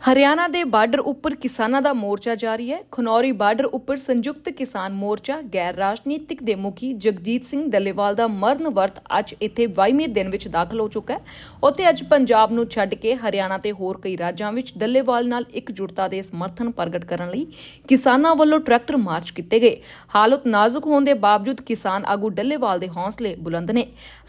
ਹਰਿਆਣਾ ਦੇ ਬਾਰਡਰ ਉੱਪਰ ਕਿਸਾਨਾਂ ਦਾ ਮੋਰਚਾ ਜਾਰੀ ਹੈ। ਖਨੌਰੀ ਬਾਰਡਰ ਉੱਪਰ ਸੰਯੁਕਤ ਕਿਸਾਨ ਮੋਰਚਾ ਗੈਰ ਰਾਜਨੀਤਿਕ ਦੇ ਮੁਖੀ ਜਗਜੀਤ ਸਿੰਘ ਡੱਲੇਵਾਲ ਦਾ ਮਰਨ ਵਰਤ ਅੱਜ ਇੱਥੇ 22ਵੇਂ ਦਿਨ ਵਿੱਚ ਦਾਖਲ ਹੋ ਚੁੱਕਾ ਹੈ। ਉੱਥੇ ਅੱਜ ਪੰਜਾਬ ਨੂੰ ਛੱਡ ਕੇ ਹਰਿਆਣਾ ਤੇ ਹੋਰ ਕਈ ਰਾਜਾਂ ਵਿੱਚ ਡੱਲੇਵਾਲ ਨਾਲ ਇਕਜੁੱਟਤਾ ਦੇ ਸਮਰਥਨ ਪ੍ਰਗਟ ਕਰਨ ਲਈ ਕਿਸਾਨਾਂ ਵੱਲੋਂ ਟਰੈਕਟਰ ਮਾਰਚ ਕੀਤੇ ਗਏ। ਹਾਲਤ ਨਾਜ਼ੁਕ ਹੋਣ ਦੇ ਬਾਵਜੂਦ ਕਿਸਾਨ ਆਗੂ ਡੱਲੇਵਾਲ ਦੇ ਹੌਸਲੇ ਬੁਲੰਦ ਨੇ।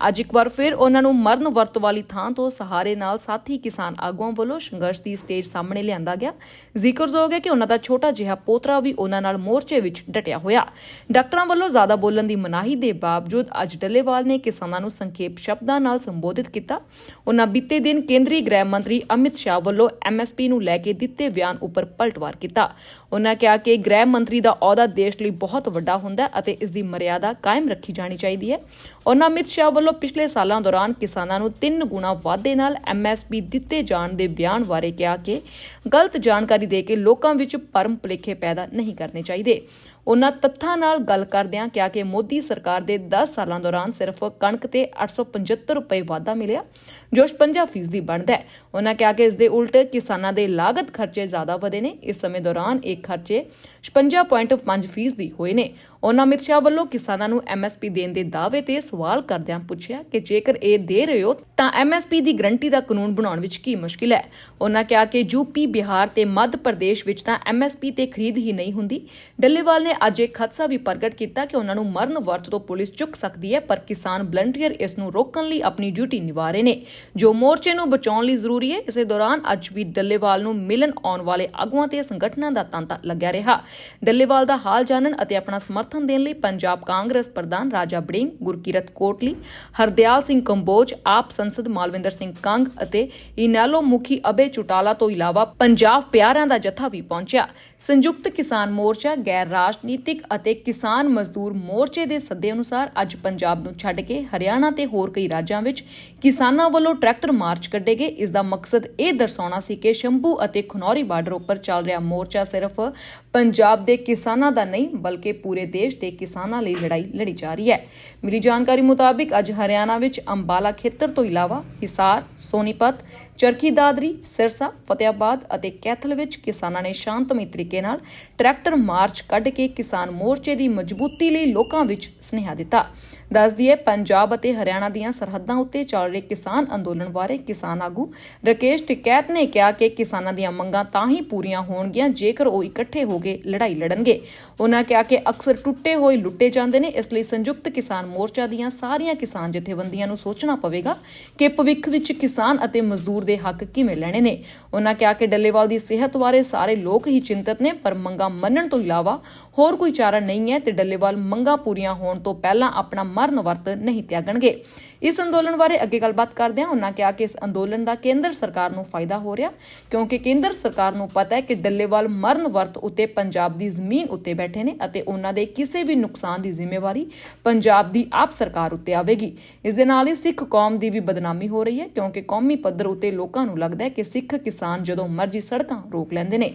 ਅੱਜ ਇੱਕ ਵਾਰ ਫਿਰ ਉਹਨਾਂ ਨੂੰ ਮਰਨ ਵਰਤ ਵਾਲੀ ਥਾਂ ਤੋਂ ਸਹਾਰੇ ਨਾਲ ਸਾਥੀ ਕਿਸਾਨ ਆਗੂਆਂ ਵੱਲੋਂ ਸੰਘਰਸ਼ ਦੀ ਸਟੇਜ ਸਾਹਮਣੇ ਲਿਆਂਦਾ ਗਿਆ। ਜ਼ਿਕਰਯੋਗ ਹੈ ਕਿ ਉਹਨਾਂ ਦਾ ਛੋਟਾ ਜਿਹਾ ਪੋਤਰਾ ਵੀ ਉਹਨਾਂ ਨਾਲ ਮੋਰਚੇ ਵਿੱਚ ਡਟਿਆ ਹੋਇਆ। ਡਾਕਟਰਾਂ ਵੱਲੋਂ ਜ਼ਿਆਦਾ ਬੋਲਣ ਦੀ ਮਨਾਹੀ ਦੇ ਬਾਵਜੂਦ ਅੱਜ ਡੱਲੇਵਾਲ ਨੇ ਕਿਸਾਨਾਂ ਨੂੰ ਸੰਖੇਪ ਸ਼ਬਦਾਂ ਨਾਲ ਸੰਬੋਧਿਤ ਕੀਤਾ। ਉਹਨਾਂ ਬੀਤੇ ਦਿਨ ਕੇਂਦਰੀ ਗ੍ਰਹਿ ਮੰਤਰੀ ਅਮਿਤ ਸ਼ਾਹ ਵੱਲੋਂ ਐਮਐਸਪੀ ਨੂੰ ਲੈ ਕੇ ਦਿੱਤੇ ਬਿਆਨ ਉੱਪਰ ਪਲਟਵਾਰ ਕੀਤਾ। ਉਹਨਾਂ ਕਿਹਾ ਕਿ ਗ੍ਰਹਿ ਮੰਤਰੀ ਦਾ ਅਹੁਦਾ ਦੇਸ਼ ਲਈ ਬਹੁਤ ਵੱਡਾ ਹੁੰਦਾ ਹੈ ਅਤੇ ਇਸ ਦੀ ਮਰਿਆਦਾ ਕਾਇਮ ਰੱਖੀ ਜਾਣੀ ਚਾਹੀਦੀ ਹੈ। ਉਹਨਾਂ ਅਮਿਤ ਸ਼ਾਹ ਵੱਲੋਂ ਪਿਛਲੇ ਸਾਲਾਂ ਦੌਰਾਨ ਕਿਸਾਨਾਂ ਨੂੰ ਤਿੰਨ ਗੁਣਾ ਵਾਧੇ ਨਾਲ ਐਮਐਸਪੀ ਦਿੱਤੇ ਜਾਣ ਦੇ ਬਿਆਨ ਬਾਰੇ ਕਿਹਾ ਕਿ ਗਲਤ ਜਾਣਕਾਰੀ ਦੇ ਕੇ ਲੋਕਾਂ ਵਿੱਚ ਭਰਮ ਭੁਲੇਖੇ ਪੈਦਾ ਨਹੀਂ ਕਰਨੇ ਚਾਹੀਦੇ। ਉਹਨਾਂ ਤੱਥਾਂ ਨਾਲ ਗੱਲ ਕਰਦਿਆਂ ਕਿਹਾ ਕਿ ਮੋਦੀ ਸਰਕਾਰ ਦੇ 10 ਸਾਲਾਂ ਦੌਰਾਨ ਸਿਰਫ ਕਣਕ ਤੇ 875 ਰੁਪਏ ਵਾਧਾ ਮਿਲਿਆ। ਜੋ 56% ਬਣਦਾ ਹੈ। ਉਹਨਾਂ ਕਿਹਾ ਕਿ ਇਸ ਦੇ ਉਲਟ ਕਿਸਾਨਾਂ ਦੇ ਲਾਗਤ ਖਰਚੇ ਜ਼ਿਆਦਾ ਵਧੇ ਨੇ। ਇਸ ਸਮੇਂ ਦੌਰਾਨ ਇਹ ਖਰਚੇ 56.5% ਦੀ ਹੋਏ ਨੇ। ਉਹਨਾਂ ਅਮਿਤ ਸ਼ਾਹ ਵੱਲੋਂ ਕਿਸਾਨਾਂ ਨੂੰ ਐਮਐਸਪੀ ਦੇਣ ਦੇ ਦਾਅਵੇ ਤੇ ਸਵਾਲ ਕਰਦਿਆਂ ਪੁੱਛਿਆ ਕਿ ਜੇਕਰ ਇਹ ਦੇ ਰਹੇ ਹੋ, ਤਾਂ ਐਮਐਸਪੀ ਦੀ ਗਰੰਟੀ ਦਾ ਕਾਨੂੰਨ ਬਣਾਉਣ ਵਿੱਚ ਕੀ ਮੁਸ਼ਕਿਲ ਹੈ? ਉਹਨਾਂ ਕਿਹਾ ਕਿ ਯੂਪੀ ਬਿਹਾਰ ਤੇ ਮੱਧ ਪ੍ਰਦੇਸ਼ ਵਿੱਚ ਤਾਂ ਐਮਐਸਪੀ ਤੇ ਖਰੀਦ ਹੀ ਨਹੀਂ ਹੁੰਦੀ। ਡੱਲੇਵਾਲ ਨੇ ਅੱਜ ਇੱਕ ਖਦਸ਼ਾ ਵੀ ਪ੍ਰਗਟ ਕੀਤਾ ਕਿ ਉਹਨਾਂ ਨੂੰ ਮਰਨ ਵਰਤ ਤੋਂ ਪੁਲਿਸ ਚੁੱਕ ਸਕਦੀ ਹੈ, ਪਰ ਕਿਸਾਨ ਵਲੰਟੀਅਰ ਇਸ ਨੂੰ ਰੋਕਣ ਲਈ ਆਪਣੀ ਡਿਊਟੀ ਨਿਭਾ ਰਹੇ ਨੇ। ਜੋ ਮੋਰਚੇ ਨੂੰ ਬਚਾਉਣ ਲਈ ਜ਼ਰੂਰੀ ਹੈ, ਇਸੇ ਦੌਰਾਨ ਅੱਜ ਵੀ ਡੱਲੇਵਾਲ ਨੂੰ ਮਿਲਣ ਆਉਣ ਵਾਲੇ ਆਗੂਆਂ ਤੇ ਸੰਗਠਨਾਂ ਦਾ ਤਾਂਤਾ ਲੱਗਿਆ ਰਿਹਾ। ਡੱਲੇਵਾਲ ਦਾ ਹਾਲ ਜਾਣਨ ਅਤੇ ਆਪਣਾ ਸਮਰਥਨ ਦੇਣ ਲਈ ਪੰਜਾਬ ਕਾਂਗਰਸ ਪ੍ਰਧਾਨ ਰਾਜਾ ਬੜਿੰਗ, ਗੁਰਕੀਰਤ ਕੋਟਲੀ, ਹਰਦਿਆਲ ਸਿੰਘ ਕੰਬੋਜ, ਆਪ ਸੰਸਦ ਮਾਲਵਿੰਦਰ ਸਿੰਘ ਕੰਗ ਅਤੇ ਇਨੈਲੋ ਮੁਖੀ ਅਬੇ ਚੁਟਾਲਾ ਤੋਂ ਇਲਾਵਾ ਪੰਜਾਬ ਪਿਆਰਿਆਂ ਦਾ ਜਥਾ ਵੀ ਪਹੁੰਚਿਆ। ਸੰਯੁਕਤ ਕਿਸਾਨ ਮੋਰਚਾ, ਗੈਰ ਰਾਜਨੀਤਿਕ ਅਤੇ ਕਿਸਾਨ ਮਜ਼ਦੂਰ ਮੋਰਚੇ ਦੇ ਸੱਦੇ ਅਨੁਸਾਰ ਅੱਜ ਪੰਜਾਬ ਨੂੰ ਛੱਡ ਕੇ ਹਰਿਆਣਾ ਤੇ ਹੋਰ ਕਈ ਰਾਜਾਂ ਵਿੱਚ ਕਿਸਾਨਾਂ ਵੱਲੋਂ ਟਰੈਕਟਰ ਮਾਰਚ ਕੱਢੇ ਗਏ। ਇਸ ਦਾ ਮਕਸਦ ਇਹ ਦਰਸਾਉਣਾ ਸੀ ਕਿ ਸ਼ੰਭੂ ਅਤੇ ਖਨੌਰੀ ਬਾਰਡਰ ਉੱਪਰ ਚੱਲ ਰਿਹਾ ਮੋਰਚਾ ਸਿਰਫ ਪੰਜਾਬ ਦੇ ਕਿਸਾਨਾਂ ਦਾ ਨਹੀਂ, ਬਲਕਿ ਪੂਰੇ ਦੇਸ਼ ਦੇ ਕਿਸਾਨਾਂ ਲਈ ਲੜਾਈ ਲੜੀ ਜਾ ਰਹੀ ਹੈ। ਮਿਲੀ ਜਾਣਕਾਰੀ ਮੁਤਾਬਿਕ ਅੱਜ ਹਰਿਆਣਾ ਵਿੱਚ ਅੰਬਾਲਾ ਖੇਤਰ ਤੋਂ ਇਲਾਵਾ ਹਿਸਾਰ, ਸੋਨੀਪਤ, ਚਰਖੀ ਦਾਦਰੀ, ਸਿਰਸਾ ਫਤਿਆਬਾਦ ਅਤੇ ਕੈਥਲ ਵਿੱਚ ਕਿਸਾਨਾਂ ਨੇ ਸ਼ਾਂਤਮਈ ਤਰੀਕੇ ਨਾਲ ਟਰੈਕਟਰ ਮਾਰਚ ਕੱਢ ਕੇ ਕਿਸਾਨ ਮੋਰਚੇ ਦੀ ਮਜ਼ਬੂਤੀ ਲਈ ਲੋਕਾਂ ਵਿੱਚ ਸੁਨੇਹਾ ਦਿੱਤਾ। ਦੱਸਦੀ ਦਈਏ ਪੰਜਾਬ ਅਤੇ ਹਰਿਆਣਾ ਦੀਆਂ ਸਰਹੱਦਾਂ ਉੱਤੇ ਚੱਲ ਰਹੇ ਕਿਸਾਨ ਅੰਦੋਲਨ ਬਾਰੇ ਕਿਸਾਨ ਆਗੂ ਰਕੇਸ਼ ਟਿਕੈਤ ਨੇ ਕਿਹਾ ਕਿ ਕਿਸਾਨਾਂ ਦੀਆਂ ਮੰਗਾਂ ਤਾਂ ਹੀ ਪੂਰੀਆਂ ਹੋਣਗੀਆਂ ਜੇਕਰ ਉਹ ਇਕੱਠੇ ਹੋ ਕੇ ਲੜਾਈ ਲੜਨਗੇ। ਉਹਨਾਂ ਕਿਹਾ ਕਿ ਅਕਸਰ ਟੁੱਟੇ ਹੋਏ ਲੁੱਟੇ ਜਾਂਦੇ ਨੇ, ਇਸ ਲਈ ਸੰਯੁਕਤ ਕਿਸਾਨ ਮੋਰਚਾ ਦੀਆਂ ਸਾਰੀਆਂ ਕਿਸਾਨ ਜਥੇਬੰਦੀਆਂ ਨੂੰ ਸੋਚਣਾ ਪਵੇਗਾ ਕਿ ਭਵਿੱਖ ਵਿੱਚ ਕਿਸਾਨ ਅਤੇ ਮਜ਼ਦੂਰ ਦੇ ਹੱਕ ਕਿਵੇਂ ਲੈਣੇ ਨੇ। ਉਹਨਾਂ ਕਿਹਾ ਕਿ ਡੱਲੇਵਾਲ ਦੀ ਸਿਹਤ ਬਾਰੇ ਸਾਰੇ ਲੋਕ ਹੀ ਚਿੰਤਤ ਨੇ, ਪਰ ਮੰਗਾਂ ਮੰਨਣ ਤੋਂ ਇਲਾਵਾ ਹੋਰ ਕੋਈ ਚਾਰਾ ਨਹੀਂ ਹੈ ਤੇ ਡੱਲੇਵਾਲ ਮੰਗਾਂ ਪੂਰੀਆਂ ਹੋਣ ਤੋਂ ਪਹਿਲਾਂ ਆਪਣਾ ਮਰਨ ਵਰਤ ਨਹੀਂ ਤਿਆਗਣਗੇ। ਇਸ ਅੰਦੋਲਨ ਬਾਰੇ ਅੱਗੇ ਗੱਲਬਾਤ ਕਰਦਿਆਂ ਉਹਨਾਂ ਕਿਹਾ ਕਿ ਇਸ ਅੰਦੋਲਨ ਦਾ ਕੇਂਦਰ ਸਰਕਾਰ ਨੂੰ ਫਾਇਦਾ ਹੋ ਰਿਹਾ, ਕਿਉਂਕਿ ਕੇਂਦਰ ਸਰਕਾਰ ਨੂੰ ਪਤਾ ਹੈ ਕਿ ਡੱਲੇਵਾਲ ਮਰਨ ਵਰਤ ਉਤੇ ਪੰਜਾਬ ਦੀ ਜ਼ਮੀਨ ਉੱਤੇ ਬੈਠੇ ਨੇ ਅਤੇ ਉਹਨਾਂ ਦੇ ਕਿਸੇ ਵੀ ਨੁਕਸਾਨ ਦੀ ਜ਼ਿੰਮੇਵਾਰੀ ਪੰਜਾਬ ਦੀ ਆਪ ਸਰਕਾਰ ਉੱਤੇ ਆਵੇਗੀ। ਇਸ ਦੇ ਨਾਲ ਹੀ ਸਿੱਖ ਕੌਮ ਦੀ ਵੀ ਬਦਨਾਮੀ ਹੋ ਰਹੀ ਹੈ, ਕਿਉਂਕਿ ਕੌਮੀ ਪੱਧਰ ਉਤੇ ਲੋਕਾਂ ਨੂੰ ਲੱਗਦਾ ਹੈ ਕਿ ਸਿੱਖ ਕਿਸਾਨ ਜਦੋਂ ਮਰਜ਼ੀ ਸੜਕਾਂ ਰੋਕ ਲੈਂਦੇ ਨੇ।